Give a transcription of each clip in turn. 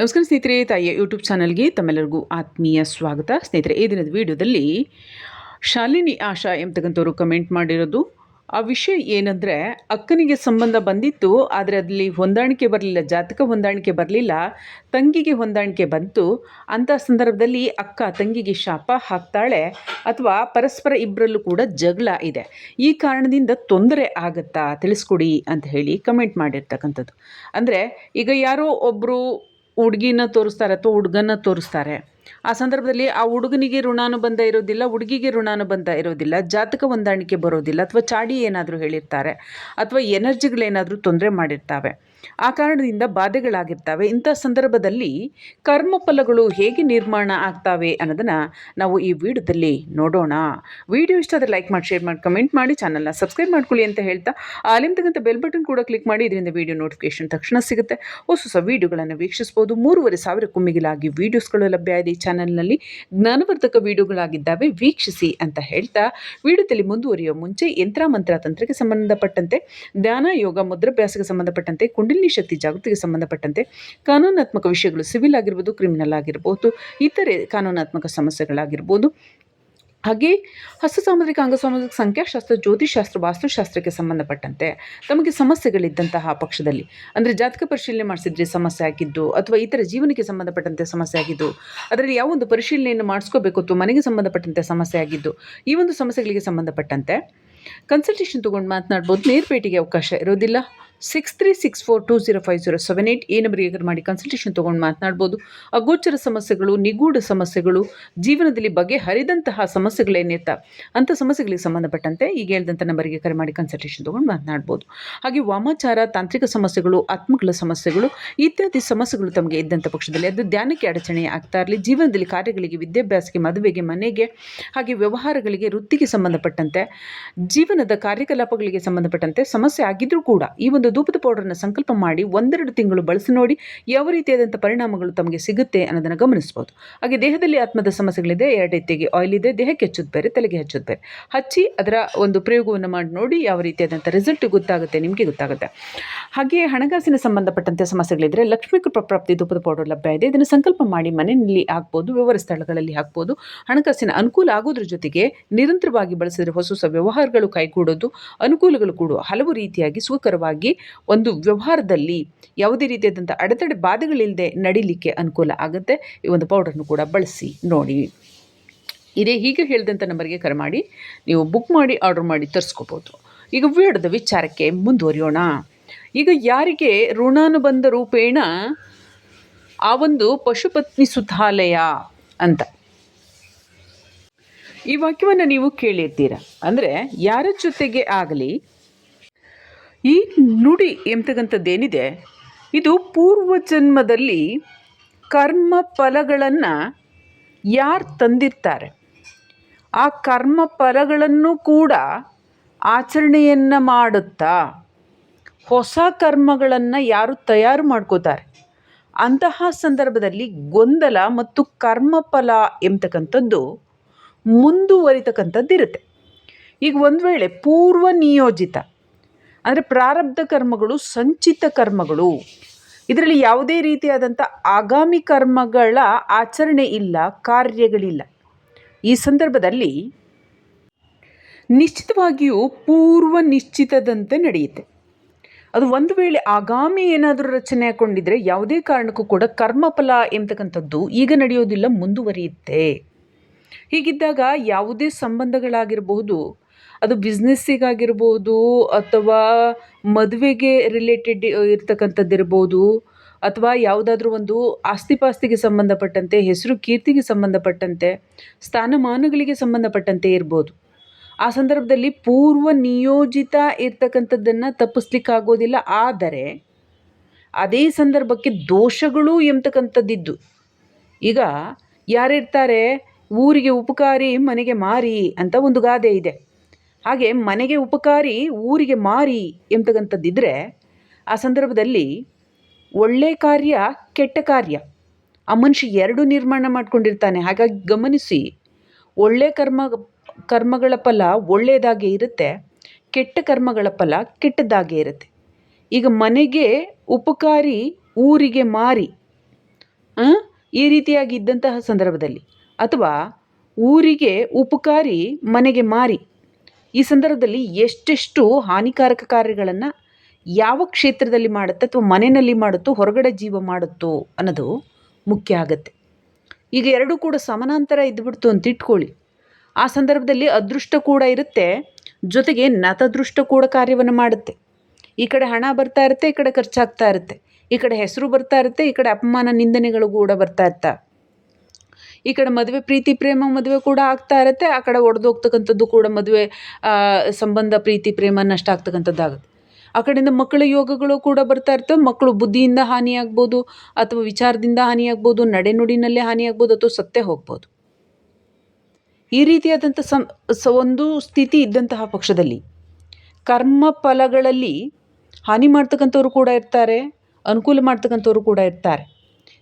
ನಮಸ್ಕಾರ ಸ್ನೇಹಿತರೆ, ತಾಯಿಯ ಯೂಟ್ಯೂಬ್ ಚಾನಲ್ಗೆ ತಮ್ಮೆಲ್ಲರಿಗೂ ಆತ್ಮೀಯ ಸ್ವಾಗತ. ಸ್ನೇಹಿತರೆ, ಈ ದಿನದ ವಿಡಿಯೋದಲ್ಲಿ ಶಾಲಿನಿ ಆಶಾ ಎಂಬತಕ್ಕಂಥವ್ರು ಕಮೆಂಟ್ ಮಾಡಿರೋದು. ಆ ವಿಷಯ ಏನಂದರೆ, ಅಕ್ಕನಿಗೆ ಸಂಬಂಧ ಬಂದಿತ್ತು, ಆದರೆ ಅದರಲ್ಲಿ ಹೊಂದಾಣಿಕೆ ಬರಲಿಲ್ಲ, ಜಾತಕ ಹೊಂದಾಣಿಕೆ ಬರಲಿಲ್ಲ, ತಂಗಿಗೆ ಹೊಂದಾಣಿಕೆ ಬಂತು. ಅಂಥ ಸಂದರ್ಭದಲ್ಲಿ ಅಕ್ಕ ತಂಗಿಗೆ ಶಾಪ ಹಾಕ್ತಾಳೆ, ಅಥವಾ ಪರಸ್ಪರ ಇಬ್ಬರಲ್ಲೂ ಕೂಡ ಜಗಳ ಇದೆ. ಈ ಕಾರಣದಿಂದ ತೊಂದರೆ ಆಗುತ್ತಾ? ತಿಳಿಸ್ಕೊಡಿ ಅಂತ ಹೇಳಿ ಕಮೆಂಟ್ ಮಾಡಿರ್ತಕ್ಕಂಥದ್ದು. ಅಂದರೆ, ಈಗ ಯಾರೋ ಒಬ್ಬರು ಹುಡುಗಿನ ತೋರಿಸ್ತಾರೆ ಅಥವಾ ಹುಡುಗನ ತೋರಿಸ್ತಾರೆ. ಆ ಸಂದರ್ಭದಲ್ಲಿ ಆ ಹುಡುಗನಿಗೆ ಋಣಾನುಬಂಧ ಇರೋದಿಲ್ಲ, ಹುಡುಗಿಗೆ ಋಣಾನುಬಂಧ ಇರೋದಿಲ್ಲ, ಜಾತಕ ಹೊಂದಾಣಿಕೆ ಬರೋದಿಲ್ಲ ಅಥವಾ ಚಾಡಿ ಏನಾದರೂ ಹೇಳಿರ್ತಾರೆ, ಅಥವಾ ಎನರ್ಜಿಗಳೇನಾದರೂ ತೊಂದರೆ ಮಾಡಿರ್ತಾವೆ. ಆ ಕಾರಣದಿಂದ ಬಾಧೆಗಳಾಗಿರ್ತವೆ. ಇಂಥ ಸಂದರ್ಭದಲ್ಲಿ ಕರ್ಮಫಲಗಳು ಹೇಗೆ ನಿರ್ಮಾಣ ಆಗ್ತವೆ ಅನ್ನೋದನ್ನು ನಾವು ಈ ವಿಡಿಯೋದಲ್ಲಿ ನೋಡೋಣ. ವಿಡಿಯೋ ಇಷ್ಟ ಆದರೆ ಲೈಕ್ ಮಾಡಿ, ಶೇರ್ ಮಾಡಿ, ಕಮೆಂಟ್ ಮಾಡಿ, ಚಾನಲ್ನ ಸಬ್ಸ್ಕ್ರೈಬ್ ಮಾಡ್ಕೊಳ್ಳಿ ಅಂತ ಹೇಳ್ತಾ ಅಲ್ಲಿಂತಕ್ಕಂಥ ಬೆಲ್ ಬಟನ್ ಕೂಡ ಕ್ಲಿಕ್ ಮಾಡಿ, ಇದರಿಂದ ವಿಡಿಯೋ ನೋಟಿಫಿಕೇಶನ್ ತಕ್ಷಣ ಸಿಗುತ್ತೆ. ಹೊಸ ಹೊಸ ವಿಡಿಯೋಗಳನ್ನು ವೀಕ್ಷಿಸ್ಬೋದು. ಮೂರುವರೆ ಸಾವಿರ ಮಿಗಿಲಾಗಿ ವೀಡಿಯೋಸ್ಗಳು ಲಭ್ಯ ಇದೆ ಈ ಚಾನಲ್ನಲ್ಲಿ. ಜ್ಞಾನವರ್ಧಕ ವಿಡಿಯೋಗಳಾಗಿದ್ದಾವೆ. ವೀಕ್ಷಿಸಿ ಅಂತ ಹೇಳ್ತಾ ವಿಡಿಯೋದಲ್ಲಿ ಮುಂದುವರಿಯುವ ಮುಂಚೆ ಯಂತ್ರ, ಮಂತ್ರ, ತಂತ್ರಕ್ಕೆ ಸಂಬಂಧಪಟ್ಟಂತೆ ಧ್ಯಾನ, ಯೋಗ, ಮುದ್ರಾಭ್ಯಾಸಕ್ಕೆ ಸಂಬಂಧಪಟ್ಟಂತೆ ಕುಂಡಲಿನಿ ಶಕ್ತಿ ಜಾಗೃತಿಗೆ ಸಂಬಂಧಪಟ್ಟಂತೆ ಕಾನೂನಾತ್ಮಕ ವಿಷಯಗಳು ಸಿವಿಲ್ ಆಗಿರ್ಬೋದು, ಕ್ರಿಮಿನಲ್ ಆಗಿರ್ಬೋದು, ಇತರೆ ಕಾನೂನಾತ್ಮಕ ಸಮಸ್ಯೆಗಳಾಗಿರ್ಬೋದು. ಹಾಗೆ ಹಸ್ತ ಸಾಮುದ್ರಿಕ ಅಂಗಸಾಮುದ್ರಿಕ ಸಂಖ್ಯಾಶಾಸ್ತ್ರ ಜ್ಯೋತಿಷಾಸ್ತ್ರ ವಾಸ್ತುಶಾಸ್ತ್ರಕ್ಕೆ ಸಂಬಂಧಪಟ್ಟಂತೆ ತಮಗೆ ಸಮಸ್ಯೆಗಳಿದ್ದಂತಹ ಪಕ್ಷದಲ್ಲಿ, ಅಂದರೆ ಜಾತಕ ಪರಿಶೀಲನೆ ಮಾಡಿಸಿದ್ರೆ ಸಮಸ್ಯೆ ಆಗಿದ್ದು, ಅಥವಾ ಇತರ ಜೀವನಕ್ಕೆ ಸಂಬಂಧಪಟ್ಟಂತೆ ಸಮಸ್ಯೆ ಆಗಿದ್ದು, ಅದರಲ್ಲಿ ಯಾವ ಒಂದು ಪರಿಶೀಲನೆಯನ್ನು ಮಾಡಿಸ್ಕೋಬೇಕು ಅಥವಾ ಮನೆಗೆ ಸಂಬಂಧಪಟ್ಟಂತೆ ಸಮಸ್ಯೆ ಆಗಿದ್ದು, ಈ ಒಂದು ಸಮಸ್ಯೆಗಳಿಗೆ ಸಂಬಂಧಪಟ್ಟಂತೆ ಕನ್ಸಲ್ಟೇಷನ್ ತೊಗೊಂಡು ಮಾತನಾಡ್ಬೋದು. ನೇರ್ಪೇಟೆಗೆ ಅವಕಾಶ ಇರೋದಿಲ್ಲ. Six three six four two zero five zero seven eight ಈ ನಂಬರಿಗೆ ಕರೆ ಮಾಡಿ ಕನ್ಸಲ್ಟೇಷನ್ ತೊಗೊಂಡು ಮಾತನಾಡ್ಬೋದು. ಅಗೋಚರ ಸಮಸ್ಯೆಗಳು, ನಿಗೂಢ ಸಮಸ್ಯೆಗಳು, ಜೀವನದಲ್ಲಿ ಬಗೆಹರಿದಂತಹ ಸಮಸ್ಯೆಗಳೇನಿರ್ತಾವೆ ಅಂಥ ಸಮಸ್ಯೆಗಳಿಗೆ ಸಂಬಂಧಪಟ್ಟಂತೆ ಈಗ ಹೇಳಿದಂಥ ನಂಬರಿಗೆ ಕರೆ ಮಾಡಿ ಕನ್ಸಲ್ಟೇಷನ್ ತೊಗೊಂಡು ಮಾತನಾಡ್ಬೋದು. ಹಾಗೆ ವಾಮಾಚಾರ, ತಾಂತ್ರಿಕ ಸಮಸ್ಯೆಗಳು, ಆತ್ಮಗಳ ಸಮಸ್ಯೆಗಳು, ಇತ್ಯಾದಿ ಸಮಸ್ಯೆಗಳು ತಮಗೆ ಇದ್ದಂಥ ಪಕ್ಷದಲ್ಲಿ ಅದು ಧ್ಯಾನಕ್ಕೆ ಅಡಚಣೆ ಆಗ್ತಾ ಇರಲಿ, ಜೀವನದಲ್ಲಿ ಕಾರ್ಯಗಳಿಗೆ, ವಿದ್ಯಾಭ್ಯಾಸಕ್ಕೆ, ಮದುವೆಗೆ, ಮನೆಗೆ, ಹಾಗೆ ವ್ಯವಹಾರಗಳಿಗೆ, ವೃತ್ತಿಗೆ ಸಂಬಂಧಪಟ್ಟಂತೆ, ಜೀವನದ ಕಾರ್ಯಕಲಾಪಗಳಿಗೆ ಸಂಬಂಧಪಟ್ಟಂತೆ ಸಮಸ್ಯೆ ಆಗಿದ್ದರೂ ಕೂಡ ಈ ಒಂದು ಧೂಪದ ಪೌಡರ್ನ ಸಂಕಲ್ಪ ಮಾಡಿ ಒಂದೆರಡು ತಿಂಗಳು ಬಳಸಿ ನೋಡಿ ಯಾವ ರೀತಿಯಾದಂಥ ಪರಿಣಾಮಗಳು ತಮಗೆ ಸಿಗುತ್ತೆ ಅನ್ನೋದನ್ನು ಗಮನಿಸ್ಬೋದು. ಹಾಗೆ ದೇಹದಲ್ಲಿ ಆತ್ಮದ ಸಮಸ್ಯೆಗಳಿದೆ, ಎರಡು ರೀತಿಯಾಗಿ ಆಯಿಲ್ ಇದೆ, ದೇಹಕ್ಕೆ ಹಚ್ಚೋದು ಬೇರೆ, ತಲೆಗೆ ಹಚ್ಚೋದು ಬೇರೆ. ಹಚ್ಚಿ ಅದರ ಒಂದು ಪ್ರಯೋಗವನ್ನು ಮಾಡಿ ನೋಡಿ ಯಾವ ರೀತಿಯಾದಂಥ ರಿಸಲ್ಟ್ ಗೊತ್ತಾಗುತ್ತೆ, ನಿಮಗೆ ಗೊತ್ತಾಗುತ್ತೆ. ಹಾಗೆ ಹಣಕಾಸಿನ ಸಂಬಂಧಪಟ್ಟಂತೆ ಸಮಸ್ಯೆಗಳಿದ್ದರೆ ಲಕ್ಷ್ಮೀ ಕೃಪಾ ಪ್ರಾಪ್ತಿ ಧೂಪದ ಪೌಡರ್ ಲಭ್ಯ ಇದೆ. ಇದನ್ನು ಸಂಕಲ್ಪ ಮಾಡಿ ಮನೆಯಲ್ಲಿ ಹಾಕ್ಬೋದು ವ್ಯವಹಾರ ಸ್ಥಳಗಳಲ್ಲಿ ಹಾಕ್ಬೋದು. ಹಣಕಾಸಿನ ಅನುಕೂಲ ಆಗೋದ್ರ ಜೊತೆಗೆ ನಿರಂತರವಾಗಿ ಬಳಸಿದರೆ ಹೊಸ ಹೊಸ ವ್ಯವಹಾರಗಳು ಕೈಗೂಡೋದು, ಅನುಕೂಲಗಳು ಕೂಡ ಹಲವು ರೀತಿಯಾಗಿ ಸುಖಕರವಾಗಿ ಒಂದು ವ್ಯವಹಾರದಲ್ಲಿ ಯಾವುದೇ ರೀತಿಯಾದಂಥ ಅಡೆತಡೆ ಬಾಧೆಗಳಿಲ್ಲದೆ ನಡೀಲಿಕ್ಕೆ ಅನುಕೂಲ ಆಗುತ್ತೆ. ಈ ಒಂದು ಪೌಡರ್ನು ಕೂಡ ಬಳಸಿ ನೋಡಿ. ಇದೇ ಹೀಗೆ ಹೇಳಿದಂಥ ನಂಬರ್ಗೆ ಕರೆ ಮಾಡಿ. ನೀವು ಬುಕ್ ಮಾಡಿ, ಆರ್ಡರ್ ಮಾಡಿ ತರಿಸ್ಕೋಬೋದು. ಈಗ ವೇಡದ ವಿಚಾರಕ್ಕೆ ಮುಂದುವರಿಯೋಣ. ಈಗ ಯಾರಿಗೆ ಋಣಾನುಬಂಧ ರೂಪೇಣ ಆ ಒಂದು ಪಶುಪತ್ನಿ ಸುಧಾಲಯ ಅಂತ. ಈ ವಾಕ್ಯವನ್ನು ನೀವು ಕೇಳಿರ್ತೀರ. ಅಂದರೆ ಯಾರ ಜೊತೆಗೆ ಆಗಲಿ ಈ ನುಡಿ ಎಂಬತಕ್ಕಂಥದ್ದೇನಿದೆ ಇದು ಪೂರ್ವ ಜನ್ಮದಲ್ಲಿ ಕರ್ಮ ಫಲಗಳನ್ನು ಯಾರು ತಂದಿರ್ತಾರೆ? ಆ ಕರ್ಮ ಫಲಗಳನ್ನು ಕೂಡ ಆಚರಣೆಯನ್ನು ಮಾಡುತ್ತಾ, ಹೊಸ ಕರ್ಮಗಳನ್ನು ಯಾರು ತಯಾರು ಮಾಡ್ಕೋತಾರೆ? ಅಂತಹ ಸಂದರ್ಭದಲ್ಲಿ ಗೊಂದಲ ಮತ್ತು ಕರ್ಮಫಲ ಎಂಬತಕ್ಕಂಥದ್ದು ಮುಂದುವರಿತಕ್ಕಂಥದ್ದಿರುತ್ತೆ. ಈಗ ಒಂದು ವೇಳೆ ಪೂರ್ವ ನಿಯೋಜಿತ ಅಂದರೆ ಪ್ರಾರಬ್ಧ ಕರ್ಮಗಳು, ಸಂಚಿತ ಕರ್ಮಗಳು. ಇದರಲ್ಲಿ ಯಾವುದೇ ರೀತಿಯಾದಂಥ ಆಗಾಮಿ ಕರ್ಮಗಳ ಆಚರಣೆ ಇಲ್ಲ, ಕಾರ್ಯಗಳಿಲ್ಲ. ಈ ಸಂದರ್ಭದಲ್ಲಿ ನಿಶ್ಚಿತವಾಗಿಯೂ ಪೂರ್ವ ನಿಶ್ಚಿತದಂತೆ ನಡೆಯುತ್ತೆ. ಅದು ಒಂದು ವೇಳೆ ಆಗಾಮಿ ಏನಾದರೂ ರಚನೆ ಹಾಕೊಂಡಿದ್ರೆ ಯಾವುದೇ ಕಾರಣಕ್ಕೂ ಕೂಡ ಕರ್ಮಫಲ ಎಂಬತಕ್ಕಂಥದ್ದು ಈಗ ನಡೆಯೋದಿಲ್ಲ, ಮುಂದುವರಿಯುತ್ತೆ. ಹೀಗಿದ್ದಾಗ ಯಾವುದೇ ಸಂಬಂಧಗಳಾಗಿರಬಹುದು ಅದು ಬಿಸ್ನೆಸ್ಸಿಗಾಗಿರ್ಬೋದು ಅಥವಾ ಮದುವೆಗೆ ರಿಲೇಟೆಡ್ ಇರ್ತಕ್ಕಂಥದ್ದಿರ್ಬೋದು ಅಥವಾ ಯಾವುದಾದ್ರೂ ಒಂದು ಆಸ್ತಿಪಾಸ್ತಿಗೆ ಸಂಬಂಧಪಟ್ಟಂತೆ, ಹೆಸರು ಕೀರ್ತಿಗೆ ಸಂಬಂಧಪಟ್ಟಂತೆ, ಸ್ಥಾನಮಾನಗಳಿಗೆ ಸಂಬಂಧಪಟ್ಟಂತೆ ಇರ್ಬೋದು. ಆ ಸಂದರ್ಭದಲ್ಲಿ ಪೂರ್ವ ನಿಯೋಜಿತ ಇರ್ತಕ್ಕಂಥದ್ದನ್ನು ತಪ್ಪಿಸ್ಲಿಕ್ಕಾಗೋದಿಲ್ಲ. ಆದರೆ ಅದೇ ಸಂದರ್ಭಕ್ಕೆ ದೋಷಗಳು ಎಂಬತಕ್ಕಂಥದ್ದಿದ್ದು. ಈಗ ಯಾರಿರ್ತಾರೆ? ಊರಿಗೆ ಉಪಕಾರಿ, ಮನೆಗೆ ಮಾರಿ ಅಂತ ಒಂದು ಗಾದೆ ಇದೆ. ಹಾಗೆ ಮನೆಗೆ ಉಪಕಾರಿ ಊರಿಗೆ ಮಾರಿ ಎಂಬತಕ್ಕಂಥದ್ದಿದ್ದರೆ ಆ ಸಂದರ್ಭದಲ್ಲಿ ಒಳ್ಳೆಯ ಕಾರ್ಯ, ಕೆಟ್ಟ ಕಾರ್ಯ. ಆ ಮನುಷ್ಯ ಎರಡು ನಿರ್ಮಾಣ ಮಾಡ್ಕೊಂಡಿರ್ತಾನೆ. ಹಾಗಾಗಿ ಗಮನಿಸಿ, ಒಳ್ಳೆ ಕರ್ಮ, ಕರ್ಮಗಳ ಫಲ ಒಳ್ಳೆಯದಾಗೆ ಇರುತ್ತೆ, ಕೆಟ್ಟ ಕರ್ಮಗಳ ಫಲ ಕೆಟ್ಟದ್ದಾಗೆ ಇರುತ್ತೆ. ಈಗ ಮನೆಗೆ ಉಪಕಾರಿ ಊರಿಗೆ ಮಾರಿ? ಈ ರೀತಿಯಾಗಿ ಇದ್ದಂತಹ ಸಂದರ್ಭದಲ್ಲಿ. ಅಥವಾ ಊರಿಗೆ ಉಪಕಾರಿ ಮನೆಗೆ ಮಾರಿ ಈ ಸಂದರ್ಭದಲ್ಲಿ ಎಷ್ಟೆಷ್ಟು ಹಾನಿಕಾರಕ ಕಾರ್ಯಗಳನ್ನು ಯಾವ ಕ್ಷೇತ್ರದಲ್ಲಿ ಮಾಡುತ್ತೆ ಅಥವಾ ಮನೆಯಲ್ಲಿ ಮಾಡುತ್ತೋ ಹೊರಗಡೆ ಜೀವ ಮಾಡುತ್ತೋ ಅನ್ನೋದು ಮುಖ್ಯ ಆಗತ್ತೆ. ಈಗ ಎರಡೂ ಕೂಡ ಸಮಾನಾಂತರ ಇದ್ಬಿಡ್ತು ಅಂತ ಇಟ್ಕೊಳ್ಳಿ. ಆ ಸಂದರ್ಭದಲ್ಲಿ ಅದೃಷ್ಟ ಕೂಡ ಇರುತ್ತೆ, ಜೊತೆಗೆ ನತದೃಷ್ಟ ಕೂಡ ಕಾರ್ಯವನ್ನು ಮಾಡುತ್ತೆ. ಈ ಕಡೆ ಹಣ ಬರ್ತಾ ಇರುತ್ತೆ, ಈ ಕಡೆ ಖರ್ಚಾಗ್ತಾ ಇರುತ್ತೆ. ಈ ಕಡೆ ಹೆಸರು ಬರ್ತಾ ಇರುತ್ತೆ, ಈ ಕಡೆ ಅಪಮಾನ ನಿಂದನೆಗಳು ಕೂಡ ಬರ್ತಾ ಇರ್ತಾ ಈ ಕಡೆ ಮದುವೆ ಪ್ರೀತಿ, ಪ್ರೇಮ ಮದುವೆ ಕೂಡ ಆಗ್ತಾ ಇರುತ್ತೆ. ಆ ಕಡೆ ಒಡೆದೋಗ್ತಕ್ಕಂಥದ್ದು ಕೂಡ ಮದುವೆ ಸಂಬಂಧ, ಪ್ರೀತಿ, ಪ್ರೇಮ ನಷ್ಟ ಆಗ್ತಕ್ಕಂಥದ್ದಾಗುತ್ತೆ. ಆ ಕಡೆಯಿಂದ ಮಕ್ಕಳ ಯೋಗಗಳು ಕೂಡ ಬರ್ತಾ ಇರ್ತವೆ ಮಕ್ಕಳು ಬುದ್ಧಿಯಿಂದ ಹಾನಿಯಾಗ್ಬೋದು ಅಥವಾ ವಿಚಾರದಿಂದ ಹಾನಿಯಾಗ್ಬೋದು ನಡೆನುಡಿನಲ್ಲೇ ಹಾನಿಯಾಗ್ಬೋದು ಅಥವಾ ಸತ್ತೇ ಹೋಗ್ಬೋದು. ಈ ರೀತಿಯಾದಂಥ ಸಂ, ಸ, ಒಂದು ಸ್ಥಿತಿ ಇದ್ದಂತಹ ಪಕ್ಷದಲ್ಲಿ ಕರ್ಮ ಫಲಗಳಲ್ಲಿ ಹಾನಿ ಮಾಡ್ತಕ್ಕಂಥವ್ರು ಕೂಡ ಇರ್ತಾರೆ, ಅನುಕೂಲ ಮಾಡ್ತಕ್ಕಂಥವ್ರು ಕೂಡ ಇರ್ತಾರೆ.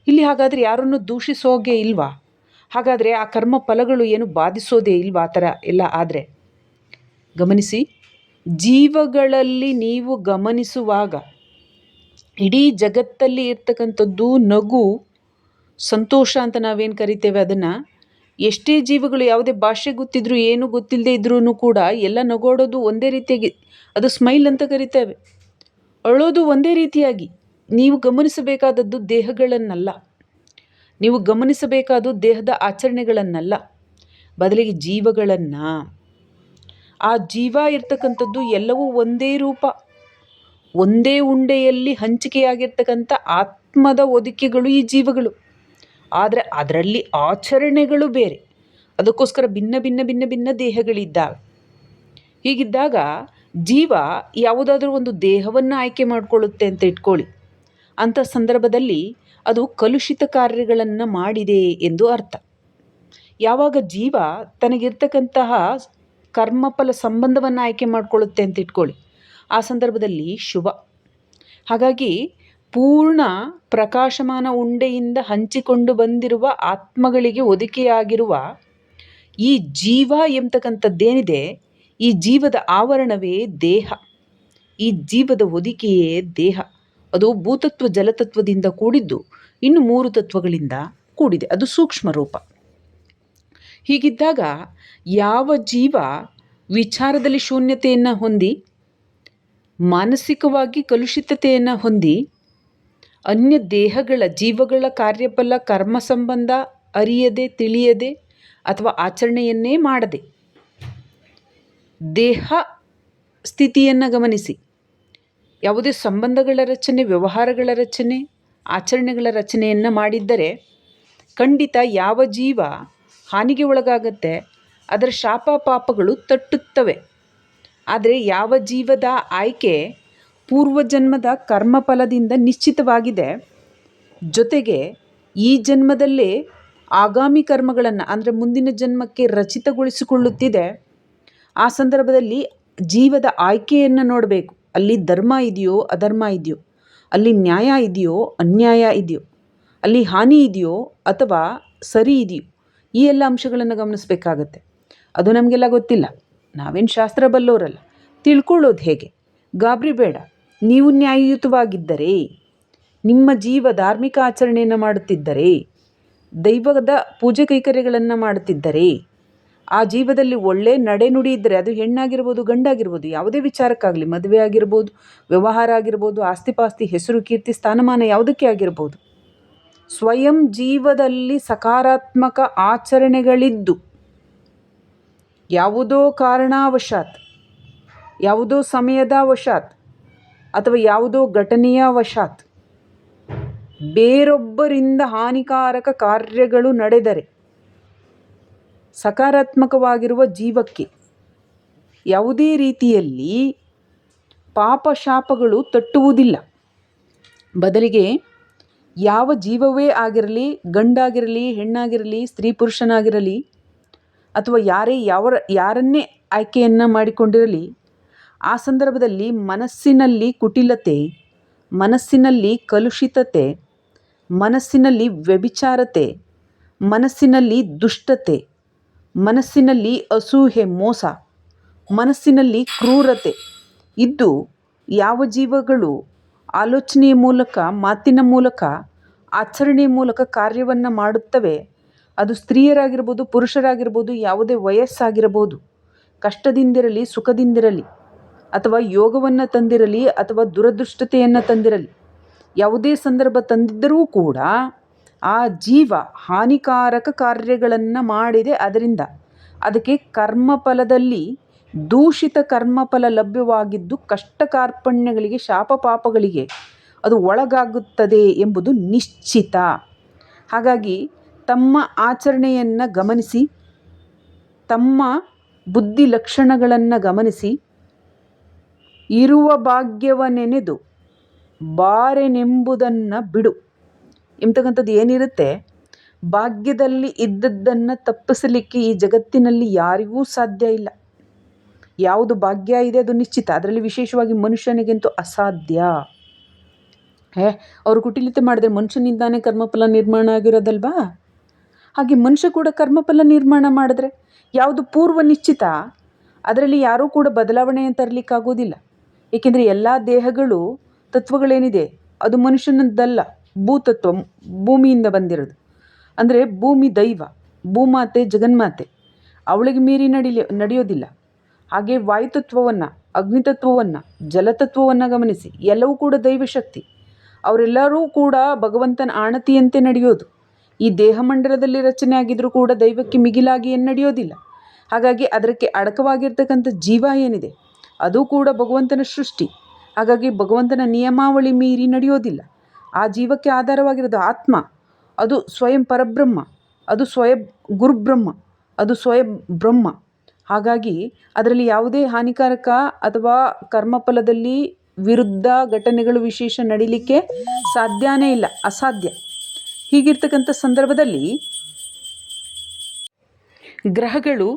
ಇಲ್ಲಿ ಹಾಗಾದರೆ ಯಾರನ್ನು ದೂಷಿಸೋಗೆ ಇಲ್ವಾ? ಹಾಗಾದರೆ ಆ ಕರ್ಮ ಫಲಗಳು ಏನು ಬಾಧಿಸೋದೇ ಇಲ್ವಾ ಆ ಥರ ಎಲ್ಲ ಆದರೆ? ಗಮನಿಸಿ, ಜೀವಗಳಲ್ಲಿ ನೀವು ಗಮನಿಸುವಾಗ ಇಡೀ ಜಗತ್ತಲ್ಲಿ ಇರ್ತಕ್ಕಂಥದ್ದು ನಗು ಸಂತೋಷ ಅಂತ ನಾವೇನು ಕರಿತೇವೆ ಅದನ್ನು? ಎಷ್ಟೇ ಜೀವಗಳು ಯಾವುದೇ ಭಾಷೆ ಗೊತ್ತಿದ್ರು ಏನು ಗೊತ್ತಿಲ್ಲದೆ ಇದ್ರೂ ಕೂಡ ಎಲ್ಲ ನಗೋಡೋದು ಒಂದೇ ರೀತಿಯಾಗಿ, ಅದು ಸ್ಮೈಲ್ ಅಂತ ಕರಿತೇವೆ. ಅಳೋದು ಒಂದೇ ರೀತಿಯಾಗಿ. ನೀವು ಗಮನಿಸಬೇಕಾದದ್ದು ದೇಹಗಳನ್ನಲ್ಲ. ನೀವು ಗಮನಿಸಬೇಕಾದ ದೇಹದ ಆಚರಣೆಗಳನ್ನಲ್ಲ. ಬದಲಿಗೆ ಜೀವಗಳನ್ನು. ಆ ಜೀವ ಇರ್ತಕ್ಕಂಥದ್ದು ಎಲ್ಲವೂ ಒಂದೇ ರೂಪ. ಒಂದೇ ಉಂಡೆಯಲ್ಲಿ ಹಂಚಿಕೆಯಾಗಿರ್ತಕ್ಕಂಥ ಆತ್ಮದ ಒದಿಕೆಗಳು ಈ ಜೀವಗಳು. ಆದರೆ ಅದರಲ್ಲಿ ಆಚರಣೆಗಳು ಬೇರೆ. ಅದಕ್ಕೋಸ್ಕರ ಭಿನ್ನ ಭಿನ್ನ ಭಿನ್ನ ಭಿನ್ನ ದೇಹಗಳಿದ್ದಾವೆ. ಹೀಗಿದ್ದಾಗ ಜೀವ ಯಾವುದಾದ್ರೂ ಒಂದು ದೇಹವನ್ನು ಆಯ್ಕೆ ಮಾಡಿಕೊಳ್ಳುತ್ತೆ ಅಂತ ಇಟ್ಕೊಳ್ಳಿ. ಅಂಥ ಸಂದರ್ಭದಲ್ಲಿ ಅದು ಕಲುಷಿತ ಕಾರ್ಯಗಳನ್ನು ಮಾಡಿದೆ ಎಂದು ಅರ್ಥ. ಯಾವಾಗ ಜೀವ ತನಗಿರ್ತಕ್ಕಂತಹ ಕರ್ಮಫಲ ಸಂಬಂಧವನ್ನು ಆಯ್ಕೆ ಮಾಡಿಕೊಳ್ಳುತ್ತೆ ಅಂತ ಇಟ್ಕೊಳ್ಳಿ. ಆ ಸಂದರ್ಭದಲ್ಲಿ ಶುಭ. ಹಾಗಾಗಿ ಪೂರ್ಣ ಪ್ರಕಾಶಮಾನ ಉಂಡೆಯಿಂದ ಹಂಚಿಕೊಂಡು ಬಂದಿರುವ ಆತ್ಮಗಳಿಗೆ ಒದಕೆಯಾಗಿರುವ ಈ ಜೀವ ಎಂಬತಕ್ಕಂಥದ್ದೇನಿದೆ, ಈ ಜೀವದ ಆವರಣವೇ ದೇಹ. ಈ ಜೀವದ ಒದಿಕೆಯೇ ದೇಹ. ಅದು ಭೂತತ್ವ ಜಲತತ್ವದಿಂದ ಕೂಡಿದ್ದು. ಇನ್ನು ಮೂರು ತತ್ವಗಳಿಂದ ಕೂಡಿದೆ. ಅದು ಸೂಕ್ಷ್ಮ ರೂಪ. ಹೀಗಿದ್ದಾಗ ಯಾವ ಜೀವ ವಿಚಾರದಲ್ಲಿ ಶೂನ್ಯತೆಯನ್ನು ಹೊಂದಿ, ಮಾನಸಿಕವಾಗಿ ಕಲುಷಿತತೆಯನ್ನು ಹೊಂದಿ, ಅನ್ಯ ದೇಹಗಳ ಜೀವಗಳ ಕಾರ್ಯಫಲ, ಕರ್ಮ ಸಂಬಂಧ ಅರಿಯದೆ, ತಿಳಿಯದೆ ಅಥವಾ ಆಚರಣೆಯನ್ನೇ ಮಾಡದೆ ದೇಹ ಸ್ಥಿತಿಯನ್ನು ಗಮನಿಸಿ. ಯಾವುದೇ ಸಂಬಂಧಗಳ ರಚನೆ, ವ್ಯವಹಾರಗಳ ರಚನೆ ಆಚರಣೆಗಳ ರಚನೆಯನ್ನು ಮಾಡಿದ್ದರೆ ಖಂಡಿತ ಯಾವ ಜೀವ ಹಾನಿಗೆ ಒಳಗಾಗತ್ತೆ, ಅದರ ಶಾಪ ಪಾಪಗಳು ತಟ್ಟುತ್ತವೆ. ಆದರೆ ಯಾವ ಜೀವದ ಆಯ್ಕೆ ಪೂರ್ವಜನ್ಮದ ಕರ್ಮಫಲದಿಂದ ನಿಶ್ಚಿತವಾಗಿದೆ? ಜೊತೆಗೆ ಈ ಜನ್ಮದಲ್ಲೇ ಆಗಾಮಿ ಕರ್ಮಗಳನ್ನು, ಅಂದರೆ ಮುಂದಿನ ಜನ್ಮಕ್ಕೆ ರಚಿತಗೊಳಿಸಿಕೊಳ್ಳುತ್ತಿದೆ, ಆ ಸಂದರ್ಭದಲ್ಲಿ ಜೀವದ ಆಯ್ಕೆಯನ್ನು ನೋಡಬೇಕು. ಅಲ್ಲಿ ಧರ್ಮ ಇದೆಯೋ ಅಧರ್ಮ ಇದೆಯೋ. ಅಲ್ಲಿ ನ್ಯಾಯ ಇದೆಯೋ, ಅನ್ಯಾಯ ಇದೆಯೋ, ಅಲ್ಲಿ ಹಾನಿ ಇದೆಯೋ ಅಥವಾ ಸರಿ ಇದೆಯೋ, ಈ ಎಲ್ಲ ಅಂಶಗಳನ್ನು ಗಮನಿಸಬೇಕಾಗತ್ತೆ. ಅದು ನಮಗೆಲ್ಲ ಗೊತ್ತಿಲ್ಲ. ನಾವೇನು ಶಾಸ್ತ್ರ ಬಲ್ಲೋರಲ್ಲ. ತಿಳ್ಕೊಳ್ಳೋದು ಹೇಗೆ? ಗಾಬರಿ ಬೇಡ. ನೀವು ನ್ಯಾಯಯುತವಾಗಿದ್ದರೆ, ನಿಮ್ಮ ಜೀವ ಧಾರ್ಮಿಕ ಆಚರಣೆಯನ್ನು ಮಾಡುತ್ತಿದ್ದರೆ, ದೈವದ ಪೂಜೆ ಕೈಕರ್ಯಗಳನ್ನು ಮಾಡುತ್ತಿದ್ದರೆ ಆ ಜೀವದಲ್ಲಿ ಒಳ್ಳೆ ನಡೆನುಡಿ ಇದ್ದರೆ ಅದು ಹೆಣ್ಣಾಗಿರ್ಬೋದು, ಗಂಡಾಗಿರ್ಬೋದು, ಯಾವುದೇ ವಿಚಾರಕ್ಕಾಗಲಿ, ಮದುವೆ ಆಗಿರ್ಬೋದು, ವ್ಯವಹಾರ ಆಗಿರ್ಬೋದು, ಆಸ್ತಿಪಾಸ್ತಿ, ಹೆಸರು, ಕೀರ್ತಿ, ಸ್ಥಾನಮಾನ ಯಾವುದಕ್ಕೆ ಆಗಿರ್ಬೋದು. ಸ್ವಯಂ ಜೀವದಲ್ಲಿ ಸಕಾರಾತ್ಮಕ ಆಚರಣೆಗಳಿದ್ದು ಯಾವುದೋ ಕಾರಣಾವಶಾತ್ ಯಾವುದೋ ಸಮಯದ ವಶಾತ್ ಅಥವಾ ಯಾವುದೋ ಘಟನೆಯ ವಶಾತ್ ಬೇರೊಬ್ಬರಿಂದ ಹಾನಿಕಾರಕ ಕಾರ್ಯಗಳು ನಡೆದರೆ ಸಕಾರಾತ್ಮಕವಾಗಿರುವ ಜೀವಕ್ಕೆ. ಯಾವುದೇ ರೀತಿಯಲ್ಲಿ ಪಾಪ ಶಾಪಗಳು ತಟ್ಟುವುದಿಲ್ಲ. ಬದಲಿಗೆ ಯಾವ ಜೀವವೇ ಆಗಿರಲಿ, ಗಂಡಾಗಿರಲಿ, ಹೆಣ್ಣಾಗಿರಲಿ, ಸ್ತ್ರೀ ಪುರುಷನಾಗಿರಲಿ, ಅಥವಾ ಯಾರೇ ಯಾವ ಯಾರನ್ನೇ ಆಯ್ಕೆಯನ್ನು ಮಾಡಿಕೊಂಡಿರಲಿ, ಆ ಸಂದರ್ಭದಲ್ಲಿ ಮನಸ್ಸಿನಲ್ಲಿ ಕುಟಿಲತೆ, ಮನಸ್ಸಿನಲ್ಲಿ ಕಲುಷಿತತೆ, ಮನಸ್ಸಿನಲ್ಲಿ ವ್ಯಭಿಚಾರತೆ, ಮನಸ್ಸಿನಲ್ಲಿ ದುಷ್ಟತೆ ಮನಸ್ಸಿನಲ್ಲಿ ಅಸೂಹೆ ಮೋಸ, ಮನಸ್ಸಿನಲ್ಲಿ ಕ್ರೂರತೆ ಇದ್ದು ಯಾವ ಜೀವಗಳು ಆಲೋಚನೆಯ ಮೂಲಕ, ಮಾತಿನ ಮೂಲಕ ಆಚರಣೆ ಮೂಲಕ ಕಾರ್ಯವನ್ನು ಮಾಡುತ್ತವೆ, ಅದು ಸ್ತ್ರೀಯರಾಗಿರ್ಬೋದು, ಪುರುಷರಾಗಿರ್ಬೋದು, ಯಾವುದೇ ವಯಸ್ಸಾಗಿರಬಹುದು, ಕಷ್ಟದಿಂದಿರಲಿ, ಸುಖದಿಂದಿರಲಿ, ಅಥವಾ ಯೋಗವನ್ನು ತಂದಿರಲಿ ಅಥವಾ ದುರದೃಷ್ಟತೆಯನ್ನು ತಂದಿರಲಿ, ಯಾವುದೇ ಸಂದರ್ಭ ತಂದಿದ್ದರೂ ಕೂಡ ಆ ಜೀವ ಹಾನಿಕಾರಕ ಕಾರ್ಯಗಳನ್ನು ಮಾಡಿದೆ ಅದರಿಂದ. ಅದಕ್ಕೆ ಕರ್ಮಫಲದಲ್ಲಿ ದೂಷಿತ ಕರ್ಮಫಲ ಲಭ್ಯವಾಗಿದ್ದು ಕಷ್ಟ ಕಾರ್ಪಣ್ಯಗಳಿಗೆ, ಶಾಪ ಪಾಪಗಳಿಗೆ ಅದು ಒಳಗಾಗುತ್ತದೆ ಎಂಬುದು ನಿಶ್ಚಿತ. ಹಾಗಾಗಿ ತಮ್ಮ ಆಚರಣೆಯನ್ನು ಗಮನಿಸಿ, ತಮ್ಮ ಬುದ್ಧಿ ಲಕ್ಷಣಗಳನ್ನು ಗಮನಿಸಿ, ಇರುವ ಭಾಗ್ಯವನೆನೆದು ಬಾರೆನೆಂಬುದನ್ನು ಬಿಡು. ಎಂಬತಕ್ಕಂಥದ್ದು ಏನಿರುತ್ತೆ? ಭಾಗ್ಯದಲ್ಲಿ ಇದ್ದದ್ದನ್ನು ತಪ್ಪಿಸಲಿಕ್ಕೆ ಈ ಜಗತ್ತಿನಲ್ಲಿ ಯಾರಿಗೂ ಸಾಧ್ಯ ಇಲ್ಲ. ಯಾವುದು ಭಾಗ್ಯ ಇದೆ ಅದು ನಿಶ್ಚಿತ. ಅದರಲ್ಲಿ ವಿಶೇಷವಾಗಿ ಮನುಷ್ಯನಿಗಂತೂ ಅಸಾಧ್ಯ. ಹೇ, ಅವರು ಕುಟಿಲಿತೆ ಮಾಡಿದ್ರೆ ಮನುಷ್ಯನಿಂದಾನೇ ಕರ್ಮಫಲ ನಿರ್ಮಾಣ ಆಗಿರೋದಲ್ವಾ? ಹಾಗೆ ಮನುಷ್ಯ ಕೂಡ ಕರ್ಮಫಲ ನಿರ್ಮಾಣ ಮಾಡಿದ್ರೆ ಯಾವುದು ಪೂರ್ವ ನಿಶ್ಚಿತ? ಅದರಲ್ಲಿ ಯಾರೂ ಕೂಡ ಬದಲಾವಣೆ ತರಲಿಕ್ಕಾಗೋದಿಲ್ಲ. ಏಕೆಂದರೆ ಎಲ್ಲ ದೇಹಗಳು, ತತ್ವಗಳೇನಿದೆ, ಅದು ಮನುಷ್ಯನದ್ದಲ್ಲ. ಭೂತತ್ವ ಭೂಮಿಯಿಂದ ಬಂದಿರೋದು. ಅಂದರೆ ಭೂಮಿ ದೈವ, ಭೂಮಾತೆ ಜಗನ್ಮಾತೆ. ಅವಳಿಗೆ ಮೀರಿ ನಡಿಲಿ, ನಡೆಯೋದಿಲ್ಲ. ಹಾಗೆ ವಾಯುತತ್ವವನ್ನು, ಅಗ್ನಿತತ್ವವನ್ನು, ಜಲತತ್ವವನ್ನು ಗಮನಿಸಿ, ಎಲ್ಲವೂ ಕೂಡ ದೈವಶಕ್ತಿ. ಅವರೆಲ್ಲರೂ ಕೂಡ ಭಗವಂತನ ಆಣತಿಯಂತೆ ನಡೆಯೋದು. ಈ ದೇಹಮಂಡಲದಲ್ಲಿ ರಚನೆ ಆಗಿದ್ದರೂ ಕೂಡ ದೈವಕ್ಕೆ ಮಿಗಿಲಾಗಿ ಏನು ನಡೆಯೋದಿಲ್ಲ. ಹಾಗಾಗಿ ಅದಕ್ಕೆ ಅಡಕವಾಗಿರ್ತಕ್ಕಂಥ ಜೀವ ಏನಿದೆ? ಅದು ಕೂಡ ಭಗವಂತನ ಸೃಷ್ಟಿ. ಹಾಗಾಗಿ ಭಗವಂತನ ನಿಯಮಾವಳಿ ಮೀರಿ ನಡೆಯೋದಿಲ್ಲ. ಆ ಜೀವಕ್ಕೆ ಆಧಾರವಾಗಿರೋದು ಆತ್ಮ. ಅದು ಸ್ವಯಂ ಪರಬ್ರಹ್ಮ, ಅದು ಸ್ವಯಂ ಗುರುಬ್ರಹ್ಮ, ಅದು ಸ್ವಯಂ ಬ್ರಹ್ಮ. ಹಾಗಾಗಿ ಅದರಲ್ಲಿ ಯಾವುದೇ ಹಾನಿಕಾರಕ ಅಥವಾ ಕರ್ಮಫಲದಲ್ಲಿ ವಿರುದ್ಧ ಘಟನೆಗಳು ವಿಶೇಷ ನಡೀಲಿಕ್ಕೆ ಸಾಧ್ಯನೇ ಇಲ್ಲ, ಅಸಾಧ್ಯ. ಹೀಗಿರ್ತಕ್ಕಂಥ ಸಂದರ್ಭದಲ್ಲಿ ಗ್ರಹಗಳು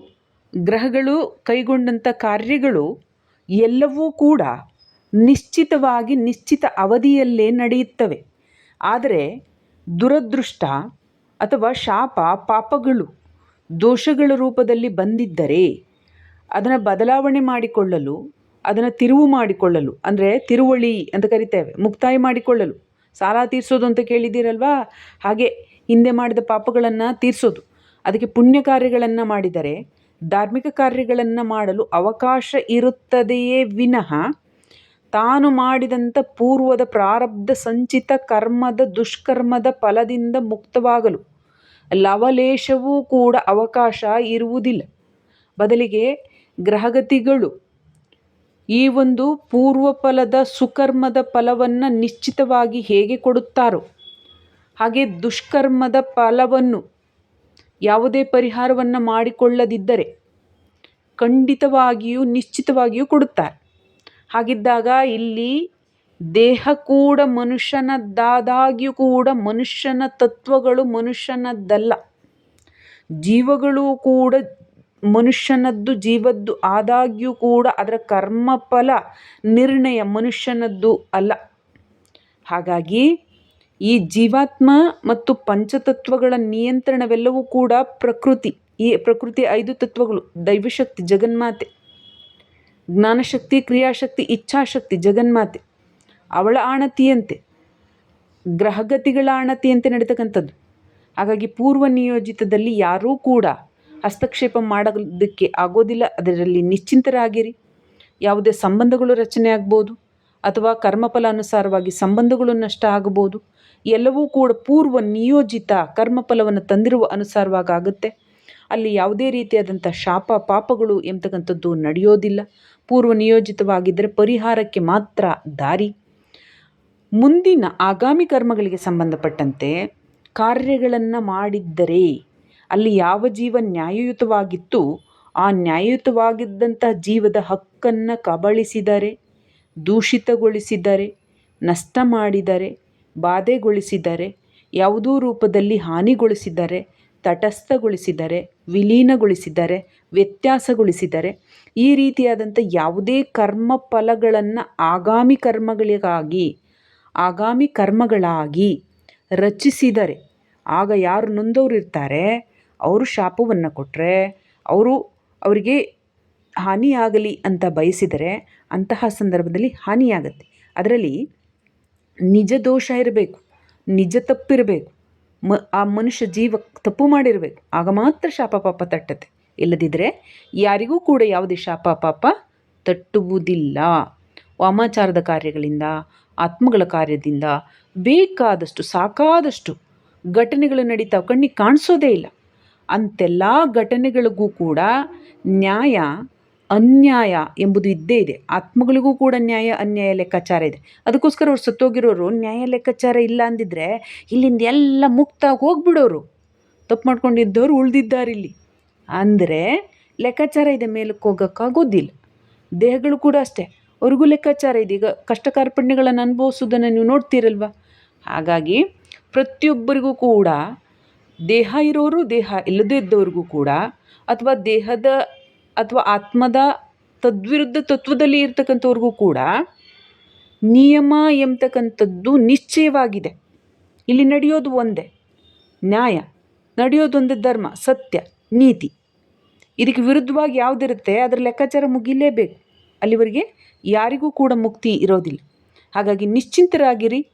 ಗ್ರಹಗಳು ಕೈಗೊಂಡಂಥ ಕಾರ್ಯಗಳು ಎಲ್ಲವೂ ಕೂಡ ನಿಶ್ಚಿತವಾಗಿ ನಿಶ್ಚಿತ ಅವಧಿಯಲ್ಲೇ ನಡೆಯುತ್ತವೆ. ಆದರೆ ದುರದೃಷ್ಟ ಅಥವಾ ಶಾಪ, ಪಾಪಗಳು, ದೋಷಗಳ ರೂಪದಲ್ಲಿ ಬಂದಿದ್ದರೆ ಅದನ್ನು ಬದಲಾವಣೆ ಮಾಡಿಕೊಳ್ಳಲು, ಅದನ್ನು ತಿರುವು ಮಾಡಿಕೊಳ್ಳಲು, ಅಂದರೆ ತಿರುವಳಿ ಅಂತ ಕರಿತೇವೆ, ಮುಕ್ತಾಯ ಮಾಡಿಕೊಳ್ಳಲು. ಸಾಲ ತೀರಿಸೋದು ಅಂತ ಕೇಳಿದ್ದೀರಲ್ವಾ? ಹಾಗೆ ಹಿಂದೆ ಮಾಡಿದ ಪಾಪಗಳನ್ನು ತೀರಿಸೋದು. ಅದಕ್ಕೆ ಪುಣ್ಯ ಕಾರ್ಯಗಳನ್ನು ಮಾಡಿದರೆ ಧಾರ್ಮಿಕ ಕಾರ್ಯಗಳನ್ನು ಮಾಡಲು ಅವಕಾಶ ಇರುತ್ತದೆಯೇ ವಿನಃ ತಾನು ಮಾಡಿದಂಥ ಪೂರ್ವದ ಪ್ರಾರಬ್ಧ ಸಂಚಿತ ಕರ್ಮದ ದುಷ್ಕರ್ಮದ ಫಲದಿಂದ ಮುಕ್ತವಾಗಲು ಲವಲೇಶವೂ ಕೂಡ ಅವಕಾಶ ಇರುವುದಿಲ್ಲ. ಬದಲಿಗೆ ಗ್ರಹಗತಿಗಳು ಈ ಒಂದು ಪೂರ್ವ ಫಲದ ಸುಕರ್ಮದ ಫಲವನ್ನು ನಿಶ್ಚಿತವಾಗಿ ಹೇಗೆ ಕೊಡುತ್ತಾರೋ, ಹಾಗೆ ದುಷ್ಕರ್ಮದ ಫಲವನ್ನು ಯಾವುದೇ ಪರಿಹಾರವನ್ನು ಮಾಡಿಕೊಳ್ಳದಿದ್ದರೆ ಖಂಡಿತವಾಗಿಯೂ ನಿಶ್ಚಿತವಾಗಿಯೂ ಕೊಡುತ್ತಾರೆ. ಹಾಗಿದ್ದಾಗ ಇಲ್ಲಿ ದೇಹ ಕೂಡ ಮನುಷ್ಯನದ್ದಾದಾಗ್ಯೂ ಕೂಡ ಮನುಷ್ಯನ ತತ್ವಗಳು ಮನುಷ್ಯನದ್ದಲ್ಲ. ಜೀವಗಳು ಕೂಡ ಮನುಷ್ಯನದ್ದು, ಜೀವದ್ದು ಆದಾಗ್ಯೂ ಕೂಡ ಅದರ ಕರ್ಮಫಲ ನಿರ್ಣಯ ಮನುಷ್ಯನದ್ದು ಅಲ್ಲ. ಹಾಗಾಗಿ ಈ ಜೀವಾತ್ಮ ಮತ್ತು ಪಂಚತತ್ವಗಳ ನಿಯಂತ್ರಣವೆಲ್ಲವೂ ಕೂಡ ಪ್ರಕೃತಿ. ಈ ಪ್ರಕೃತಿ ಐದು ತತ್ವಗಳು, ದೈವಶಕ್ತಿ, ಜಗನ್ಮಾತೆ. ಜ್ಞಾನಶಕ್ತಿ, ಕ್ರಿಯಾಶಕ್ತಿ, ಇಚ್ಛಾಶಕ್ತಿ, ಜಗನ್ಮಾತೆ, ಅವಳ ಆಣತಿಯಂತೆ, ಗ್ರಹಗತಿಗಳ ಆಣತಿಯಂತೆ ನಡೀತಕ್ಕಂಥದ್ದು. ಹಾಗಾಗಿ ಪೂರ್ವ ನಿಯೋಜಿತದಲ್ಲಿ ಯಾರೂ ಕೂಡ ಹಸ್ತಕ್ಷೇಪ ಮಾಡೋದಕ್ಕೆ ಆಗೋದಿಲ್ಲ. ಅದರಲ್ಲಿ ನಿಶ್ಚಿಂತರಾಗಿರಿ. ಯಾವುದೇ ಸಂಬಂಧಗಳು ರಚನೆ ಆಗ್ಬೋದು ಅಥವಾ ಕರ್ಮಫಲ ಅನುಸಾರವಾಗಿ ಸಂಬಂಧಗಳು ನಷ್ಟ ಆಗಬಹುದು ಎಲ್ಲವೂ ಕೂಡ ಪೂರ್ವ ನಿಯೋಜಿತ ಕರ್ಮಫಲವನ್ನು ತಂದಿರುವ ಅನುಸಾರವಾಗಿ ಆಗುತ್ತೆ. ಅಲ್ಲಿ ಯಾವುದೇ ರೀತಿಯಾದಂಥ ಶಾಪ ಪಾಪಗಳು ಎಂಬತಕ್ಕಂಥದ್ದು ನಡೆಯೋದಿಲ್ಲ. ಪೂರ್ವ ನಿಯೋಜಿತವಾಗಿದ್ದರೆ ಪರಿಹಾರಕ್ಕೆ ಮಾತ್ರ ದಾರಿ. ಮುಂದಿನ ಆಗಾಮಿ ಕರ್ಮಗಳಿಗೆ ಸಂಬಂಧಪಟ್ಟಂತೆ ಕಾರ್ಯಗಳನ್ನು ಮಾಡಿದ್ದರೆ ಅಲ್ಲಿ ಯಾವ ಜೀವ ನ್ಯಾಯಯುತವಾಗಿತ್ತು, ಆ ನ್ಯಾಯಯುತವಾಗಿದ್ದಂಥ ಜೀವದ ಹಕ್ಕನ್ನು ಕಬಳಿಸಿದರೆ, ದೂಷಿತಗೊಳಿಸಿದರೆ, ನಷ್ಟ ಮಾಡಿದರೆ, ಬಾಧೆಗೊಳಿಸಿದರೆ, ಯಾವುದೋ ರೂಪದಲ್ಲಿ ಹಾನಿಗೊಳಿಸಿದರೆ, ತಟಸ್ಥಗೊಳಿಸಿದರೆ ವಿಲೀನಗೊಳಿಸಿದರೆ ವ್ಯತ್ಯಾಸಗೊಳಿಸಿದ್ದಾರೆ ಈ ರೀತಿಯಾದಂಥ ಯಾವುದೇ ಕರ್ಮ ಫಲಗಳನ್ನು ಆಗಾಮಿ ಕರ್ಮಗಳಿಗಾಗಿ, ಆಗಾಮಿ ಕರ್ಮಗಳಾಗಿ ರಚಿಸಿದರೆ, ಆಗ ಯಾರು ನೊಂದವರು ಇರ್ತಾರೆ ಅವರು ಶಾಪವನ್ನು ಕೊಟ್ಟರೆ ಅವರು ಅವರಿಗೆ ಹಾನಿಯಾಗಲಿ ಅಂತ ಬಯಸಿದರೆ ಅಂತಹ ಸಂದರ್ಭದಲ್ಲಿ ಹಾನಿಯಾಗತ್ತೆ. ಅದರಲ್ಲಿ ನಿಜ ದೋಷ ಇರಬೇಕು, ನಿಜ ತಪ್ಪಿರಬೇಕು. ಮ, ಆ ಮನುಷ್ಯ ಜೀವ ತಪ್ಪು ಮಾಡಿರಬೇಕು, ಆಗ ಮಾತ್ರ ಶಾಪ ಪಾಪ ತಟ್ಟತ್ತೆ. ಇಲ್ಲದಿದ್ದರೆ ಯಾರಿಗೂ ಕೂಡ ಯಾವುದೇ ಶಾಪ ಪಾಪ ತಟ್ಟುವುದಿಲ್ಲ. ವಾಮಾಚಾರದ ಕಾರ್ಯಗಳಿಂದ, ಆತ್ಮಗಳ ಕಾರ್ಯದಿಂದ ಬೇಕಾದಷ್ಟು, ಸಾಕಾದಷ್ಟು ಘಟನೆಗಳು ನಡೀತಾವೆ. ಕಣ್ಣಿಗೆ ಕಾಣಿಸೋದೇ ಇಲ್ಲ. ಅಂತೆಲ್ಲ ಘಟನೆಗಳಿಗೂ ಕೂಡ ನ್ಯಾಯ ಅನ್ಯಾಯ ಎಂಬುದು ಇದ್ದೇ ಇದೆ. ಆತ್ಮಗಳಿಗೂ ಕೂಡ ನ್ಯಾಯ, ಅನ್ಯಾಯ ಲೆಕ್ಕಾಚಾರ ಇದೆ. ಅದಕ್ಕೋಸ್ಕರ ಅವ್ರು ಸತ್ತೋಗಿರೋರು ನ್ಯಾಯ ಲೆಕ್ಕಾಚಾರ ಇಲ್ಲ ಅಂದಿದ್ರೆ ಇಲ್ಲಿಂದ ಎಲ್ಲ ಮುಕ್ತಾಗಿ ಹೋಗ್ಬಿಡೋರು. ತಪ್ಪು ಮಾಡ್ಕೊಂಡಿದ್ದವ್ರು ಉಳಿದಿದ್ದಾರಿಲ್ಲಿ. ಅಂದರೆ ಲೆಕ್ಕಾಚಾರ ಇದೆ, ಮೇಲಕ್ಕೆ ಹೋಗೋಕ್ಕಾಗೋದಿಲ್ಲ. ದೇಹಗಳು ಕೂಡ ಅಷ್ಟೇ. ಅವ್ರಿಗೂ ಲೆಕ್ಕಾಚಾರ ಇದೆ. ಈಗ ಕಷ್ಟ ಕಾರ್ಪಣ್ಯಗಳನ್ನು ಅನುಭವಿಸೋದನ್ನು ನೀವು ನೋಡ್ತೀರಲ್ವ? ಹಾಗಾಗಿ ಪ್ರತಿಯೊಬ್ಬರಿಗೂ ಕೂಡ ದೇಹ ಇರೋರು ದೇಹ ಇಲ್ಲದೇ ಇದ್ದವ್ರಿಗೂ ಕೂಡ ಅಥವಾ ದೇಹದ ಅಥವಾ ಆತ್ಮದ ತದ್ವಿರುದ್ಧ ತತ್ವದಲ್ಲಿ ಇರ್ತಕ್ಕಂಥವ್ರಿಗೂ ಕೂಡ ನಿಯಮ ಎಂಬತಕ್ಕಂಥದ್ದು ನಿಶ್ಚಯವಾಗಿದೆ. ಇಲ್ಲಿ ನಡೆಯೋದು ಒಂದೇ, ನ್ಯಾಯ. ನಡೆಯೋದು ಒಂದೇ ಧರ್ಮ, ಸತ್ಯ, ನೀತಿ. ಇದಕ್ಕೆ ವಿರುದ್ಧವಾಗಿ ಯಾವುದಿರುತ್ತೆ? ಅದರ ಲೆಕ್ಕಾಚಾರ ಮುಗಿಲೇಬೇಕು. ಅಲ್ಲಿವರೆಗೆ ಯಾರಿಗೂ ಕೂಡ ಮುಕ್ತಿ ಇರೋದಿಲ್ಲ. ಹಾಗಾಗಿ ನಿಶ್ಚಿಂತರಾಗಿರಿ.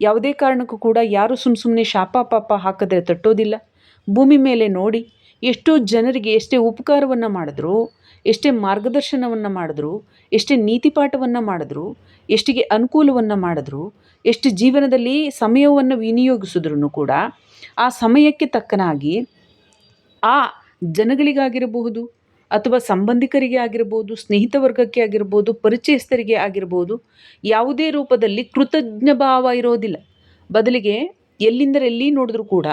ಯಾವುದೇ ಕಾರಣಕ್ಕೂ ಕೂಡ ಯಾರು ಸುಮ್ಮ ಸುಮ್ಮನೆ ಶಾಪ ಪಾಪ ಹಾಕಿದ್ರೆ ತಟ್ಟೋದಿಲ್ಲ. ಭೂಮಿ ಮೇಲೆ ನೋಡಿ. ಎಷ್ಟೋ ಜನರಿಗೆ ಎಷ್ಟೇ ಉಪಕಾರವನ್ನು ಮಾಡಿದ್ರು, ಎಷ್ಟೇ ಮಾರ್ಗದರ್ಶನವನ್ನು ಮಾಡಿದ್ರು, ಎಷ್ಟೇ ನೀತಿಪಾಠವನ್ನು ಮಾಡಿದ್ರು, ಎಷ್ಟಿಗೆ ಅನುಕೂಲವನ್ನು ಮಾಡಿದ್ರು, ಎಷ್ಟು ಜೀವನದಲ್ಲಿ ಸಮಯವನ್ನು ವಿನಿಯೋಗಿಸಿದ್ರು ಕೂಡ ಆ ಸಮಯಕ್ಕೆ ತಕ್ಕನಾಗಿ ಆ ಜನಗಳಿಗಾಗಿರಬಹುದು ಅಥವಾ ಸಂಬಂಧಿಕರಿಗೆ ಆಗಿರ್ಬೋದು ಸ್ನೇಹಿತ ವರ್ಗಕ್ಕೆ ಆಗಿರ್ಬೋದು ಪರಿಚಯಸ್ಥರಿಗೆ ಆಗಿರ್ಬೋದು ಯಾವುದೇ ರೂಪದಲ್ಲಿ ಕೃತಜ್ಞ ಭಾವ ಇರೋದಿಲ್ಲ. ಬದಲಿಗೆ ಎಲ್ಲಿಂದರೆಲ್ಲಿ ನೋಡಿದ್ರೂ ಕೂಡ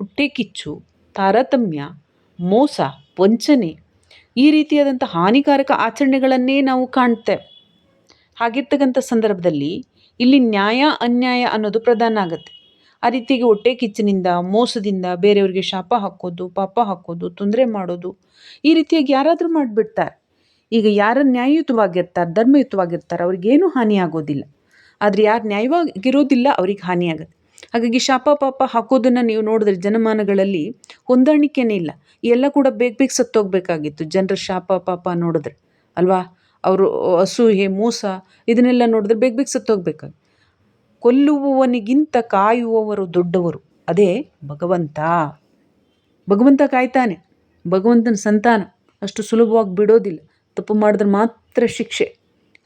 ಹೊಟ್ಟೆ ಕಿಚ್ಚು, ತಾರತಮ್ಯ ಮೋಸ, ವಂಚನೆ ಈ ರೀತಿಯಾದಂಥ ಹಾನಿಕಾರಕ ಆಚರಣೆಗಳನ್ನೇ ನಾವು ಕಾಣ್ತೇವೆ. ಹಾಗಿರ್ತಕ್ಕಂಥ ಸಂದರ್ಭದಲ್ಲಿ ಇಲ್ಲಿ ನ್ಯಾಯ, ಅನ್ಯಾಯ ಅನ್ನೋದು ಪ್ರಧಾನ ಆಗುತ್ತೆ. ಆ ರೀತಿಯಾಗಿ ಹೊಟ್ಟೆ ಕಿಚ್ಚಿನಿಂದ, ಮೋಸದಿಂದ ಬೇರೆಯವ್ರಿಗೆ ಶಾಪ ಹಾಕೋದು, ಪಾಪ ಹಾಕೋದು, ತೊಂದರೆ ಮಾಡೋದು ಈ ರೀತಿಯಾಗಿ ಯಾರಾದರೂ ಮಾಡಿಬಿಡ್ತಾರೆ. ಈಗ ಯಾರು ನ್ಯಾಯಯುತವಾಗಿರ್ತಾರೆ, ಧರ್ಮಯುತವಾಗಿರ್ತಾರೆ, ಅವ್ರಿಗೇನೂ ಹಾನಿ ಆಗೋದಿಲ್ಲ ಆದರೆ ಯಾರು ನ್ಯಾಯವಾಗಿರೋದಿಲ್ಲ, ಅವ್ರಿಗೆ ಹಾನಿ ಆಗುತ್ತೆ ಹಾಗಾಗಿ ಶಾಪ ಪಾಪ ಹಾಕೋದನ್ನು ನೀವು ನೋಡಿದ್ರೆ ಜನಮಾನಗಳಲ್ಲಿ ಹೊಂದಾಣಿಕೆನೇ ಇಲ್ಲ. ಎಲ್ಲ ಕೂಡ ಬೇಗ ಬೇಗ ಸತ್ತೋಗಬೇಕಾಗಿತ್ತು ಜನರ ಶಾಪ ಪಾಪ ನೋಡಿದ್ರೆ, ಅಲ್ವಾ? ಅವರು ಅಸೂಹೆ ಮೋಸ, ಇದನ್ನೆಲ್ಲ ನೋಡಿದ್ರೆ ಬೇಗ ಬೇಗ ಸತ್ತೋಗ್ಬೇಕಾಗಿ ಕೊಲ್ಲುವವನಿಗಿಂತ ಕಾಯುವವರು ದೊಡ್ಡವರು, ಅದೇ ಭಗವಂತ. ಭಗವಂತ ಕಾಯ್ತಾನೆ, ಭಗವಂತನ ಸಂತಾನ. ಅಷ್ಟು ಸುಲಭವಾಗಿ ಬಿಡೋದಿಲ್ಲ, ತಪ್ಪು ಮಾಡಿದ್ರೆ ಮಾತ್ರ ಶಿಕ್ಷೆ.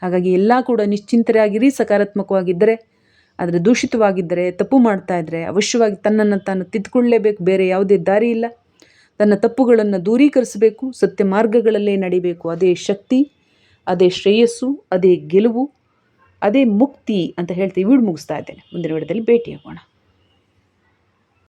ಹಾಗಾಗಿ ಎಲ್ಲ ಕೂಡ ನಿಶ್ಚಿಂತರಾಗಿರಿ, ಸಕಾರಾತ್ಮಕವಾಗಿದ್ದರೆ ಆದರೆ ದೂಷಿತವಾಗಿದ್ದರೆ, ತಪ್ಪು ಮಾಡ್ತಾ ಇದ್ದರೆ ಅವಶ್ಯವಾಗಿ ತನ್ನನ್ನು ತಾನು ತಿದ್ದುಕೊಳ್ಳಲೇಬೇಕು ಬೇರೆ ಯಾವುದೇ ದಾರಿ ಇಲ್ಲ. ತನ್ನ ತಪ್ಪುಗಳನ್ನು ದೂರೀಕರಿಸಬೇಕು, ಸತ್ಯ ಮಾರ್ಗಗಳಲ್ಲೇ ನಡಿಬೇಕು. ಅದೇ ಶಕ್ತಿ, ಅದೇ ಶ್ರೇಯಸ್ಸು, ಅದೇ ಗೆಲುವು, ಅದೇ ಮುಕ್ತಿ ಅಂತ ಹೇಳ್ತೀವಿ ವಿಡಿಯೋ ಮುಗಿಸ್ತಾ ಇದ್ದೇನೆ. ಮುಂದಿನ ವಿಡಿಯೋದಲ್ಲಿ ಭೇಟಿಯಾಗೋಣ